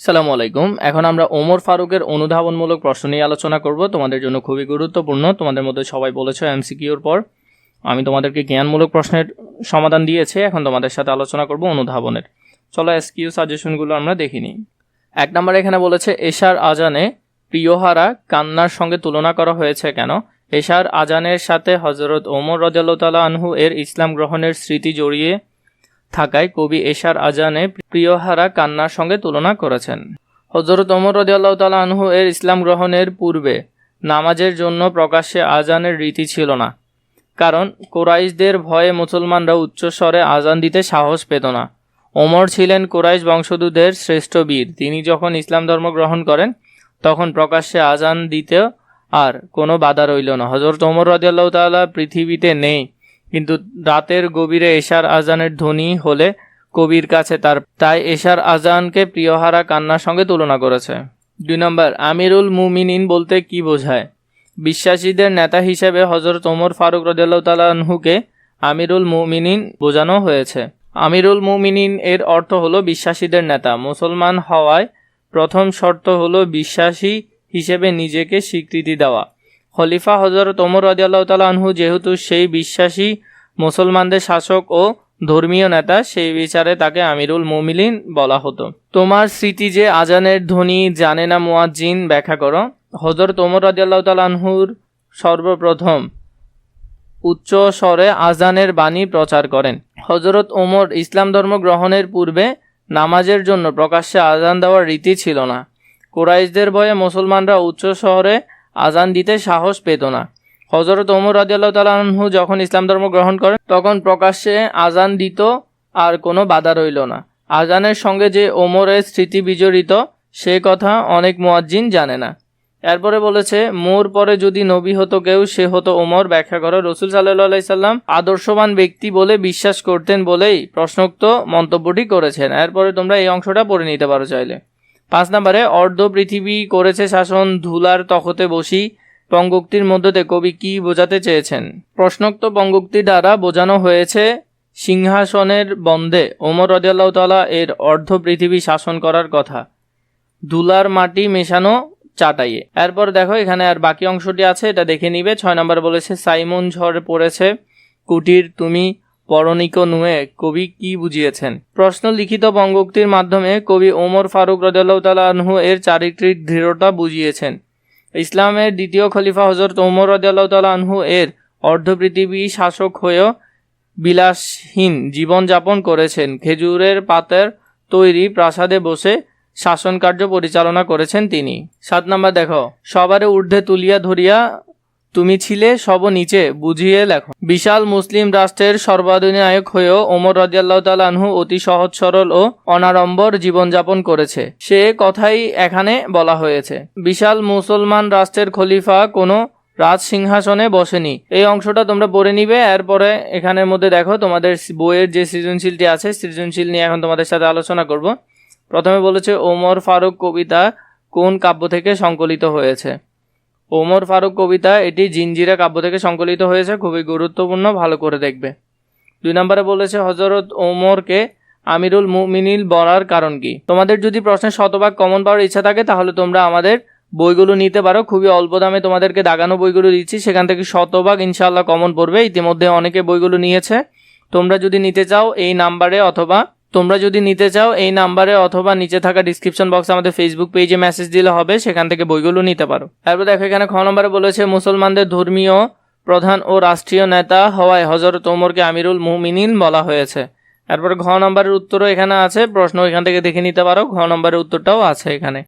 সালামু আলাইকুম। এখন আমরা ওমর ফারুকের অনুধাবনমূলক প্রশ্ন নিয়ে আলোচনা করব। তোমাদের জন্য খুবই গুরুত্বপূর্ণ। তোমাদের মধ্যে সবাই বলেছ এমসিকিউর পর। আমি তোমাদেরকে জ্ঞানমূলক প্রশ্নের সমাধান দিয়েছি। এখন তোমাদের সাথে আলোচনা করব অনুধাবনের। চলো এসকিউ সাজেশনগুলো আমরা দেখিনি এক নম্বর এখানে বলেছে, এশার আজানে প্রিয়হারা কান্নার সঙ্গে তুলনা করা হয়েছে কেন? এশার আজানের সাথে হজরত ওমর রজাল্লাহ আনহু এর ইসলাম গ্রহণের স্মৃতি জড়িয়ে থাকায় কবি এশার আজানে প্রিয়হারা কান্নার সঙ্গে তুলনা করেছেন। হজরত ওমর রদিয়াল্লাহ তালা আনহু এর ইসলাম গ্রহণের পূর্বে নামাজের জন্য প্রকাশ্যে আজানের রীতি ছিল না। কারণ কোরাইশদের ভয়ে মুসলমানরা উচ্চস্বরে আজান দিতে সাহস পেত না। ওমর ছিলেন কোরাইশ বংশদূতের শ্রেষ্ঠ বীর। তিনি যখন ইসলাম ধর্ম গ্রহণ করেন, তখন প্রকাশ্যে আজান দিতে আর কোনো বাধা রইল না। হজরত ওমর রদিয়াল্লাহ তাল্লাহ পৃথিবীতে নেই। কিন্তু রাতের গভীরে এশার আজানের ধ্বনি হলে কবির কাছে তার, তাই এশার আজানকে প্রিয়হারা কান্নার সঙ্গে তুলনা করেছে। দুই নম্বর, আমিরুল মুমিনিন বলতে কি বোঝায়? বিশ্বাসীদের নেতা হিসেবে হজরত ওমর ফারুক রদিয়াল্লাহ তালাহুকে আমিরুল মুমিনিন বোঝানো হয়েছে। আমিরুল মুমিনিন এর অর্থ হলো বিশ্বাসীদের নেতা। মুসলমান হওয়ায় প্রথম শর্ত হলো বিশ্বাসী হিসেবে নিজেকে স্বীকৃতি দেওয়া। খলিফা হজরত ওমর রদিয়াল্লাহ তালা আনহু যেহেতু সেই বিশ্বাসী মুসলমানদের শাসক ও ধর্মীয় নেতা, সেই বিচারে তাকে আমিরুল মুমিলিন বলা হতো। তোমার স্মৃতি যে আজানের ধ্বনি জানে না মুয়াজ্জিন, ব্যাখ্যা করো। হজরত ওমর রদিয়াল্লাহ তালা আনহুর সর্বপ্রথম উচ্চ স্বরে আজানের বাণী প্রচার করেন। হজরত ওমর ইসলাম ধর্ম গ্রহণের পূর্বে নামাজের জন্য প্রকাশ্যে আজান দেওয়ার রীতি ছিল না। কোরাইশদের ভয়ে মুসলমানরা উচ্চ শহরে আজান দিতে সাহস পেত না। হজরত ওমর রাজিয়াল্লাহ তালাহু যখন ইসলাম ধর্ম গ্রহণ করেন, তখন প্রকাশ্যে আজান দিত আর কোনো বাধা রইল না। আজানের সঙ্গে যে ওমরের স্মৃতি বিজড়িত, সে কথা অনেক মুয়াজ্জিন জানে না। এরপরে বলেছে, মোর পরে যদি নবী হতো কেউ, সে হতো ওমর। ব্যাখ্যা করো রসুল সাল্লাহ সাল্লাম আদর্শবান ব্যক্তি বলে বিশ্বাস করতেন বলেই প্রশ্নোক্ত মন্তব্যটি করেছেন। এরপরে তোমরা এই অংশটা পড়ে নিতে পারো চাইলে। পাঁচ নম্বরে, অর্ধ পৃথিবী করেছে শাসন, ধুলার তখতে বসি। পঙ্গুক্তির মধ্যে কবি কি বোঝাতে চেয়েছেন? প্রশ্নোক্ত পঙ্গুক্তি দ্বারা বোঝানো হয়েছে, সিংহাসনের বন্ধে ওমর রদিয়াল্লাহ তালা এর অর্ধ পৃথিবী শাসন করার কথা। দুলার মাটি মেশানো চাটাইয়ে। এরপর দেখো, এখানে আর বাকি অংশটি আছে, এটা দেখে নিবে। ছয় নম্বর বলেছে, সাইমন ঝড় পড়েছে, কুটির তুমি পরণিক নুয়ে, কবি কি বুঝিয়েছেন? প্রশ্ন লিখিত বঙ্গোক্তির মাধ্যমে কবি ওমর ফারুক রদাল্লাহ তালাহু এর চারিত্রিক দৃঢ়তা বুঝিয়েছেন। ইসলামের দ্বিতীয় খলিফা হজরত ওমর রদাল্লাহ আনহু এর অর্ধ পৃথিবী শাসক হয়েও বিলাসহীন জীবনযাপন করেছেন। খেজুরের পাতের তৈরি প্রাসাদে বসে শাসন কার্য পরিচালনা করেছেন তিনি। সাত নম্বর দেখো, সবারে ঊর্ধ্বে তুলিয়া ধরিয়া তুমি ছিলে সব নিচে, বুঝিয়ে লেখো। বিশাল মুসলিম রাষ্ট্রের সর্বাধিনায়ক হয়েও ওমর রাজিয়াল্লাহ তালানহু অতি সহজ, সরল ও অনাড়ম্বর জীবনযাপন করেছে। সে কথাই এখানে বলা হয়েছে। বিশাল মুসলমান রাষ্ট্রের খলিফা কোনো রাজ সিংহাসনে বসেনি। এই অংশটা তোমরা পড়ে নিবে, এরপরে এখানের মধ্যে দেখো তোমাদের বইয়ের যে সৃজনশীলটি আছে, সৃজনশীল নিয়ে এখন তোমাদের সাথে আলোচনা করব। প্রথমে বলেছে, ওমর ফারুক কবিতা কোন কাব্য থেকে সংকলিত হয়েছে? ওমর ফারুক কবিতা, এটি জিনজিরা কাব্য থেকে সংকলিত হয়েছে, খুবই গুরুত্বপূর্ণ, ভালো করে দেখবে। দুই নম্বরে বলেছে হজরত ওমরকে আমিরুল মুমিনিল বলার কারণ কি? তোমাদের যদি প্রশ্নের শতভাগ কমন পাওয়ার ইচ্ছা থাকে, তাহলে তোমরা আমাদের বইগুলো নিতে পারো। খুবই অল্প দামে তোমাদেরকে দাগানো বইগুলো দিচ্ছি। সেখান থেকে শতভাগ ইনশাল্লাহ কমন পড়বে। ইতিমধ্যে অনেকে বইগুলো নিয়েছে। তোমরা যদি নিতে চাও, এই নাম্বারে অথবা তোমরা যদি নিতে চাও, এই নাম্বারে অথবা নিচে থাকা ডিসক্রিপশন বক্স আমাদের ফেসবুক পেজে মেসেজ দিলে হবে, সেখান থেকে বইগুলো নিতে পারো। তারপর দেখো এখানে খ নম্বরে বলেছে, মুসলমানদের ধর্মীয়, প্রধান ও রাষ্ট্রীয় নেতা হওয়ায় হজরত ওমরকে আমিরুল মুমিনিন বলা হয়েছে। তারপরে ঘ নম্বরের উত্তরও এখানে আছে, প্রশ্ন এখান থেকে দেখে নিতে পারো ঘ নম্বরের উত্তরটাও আছে এখানে।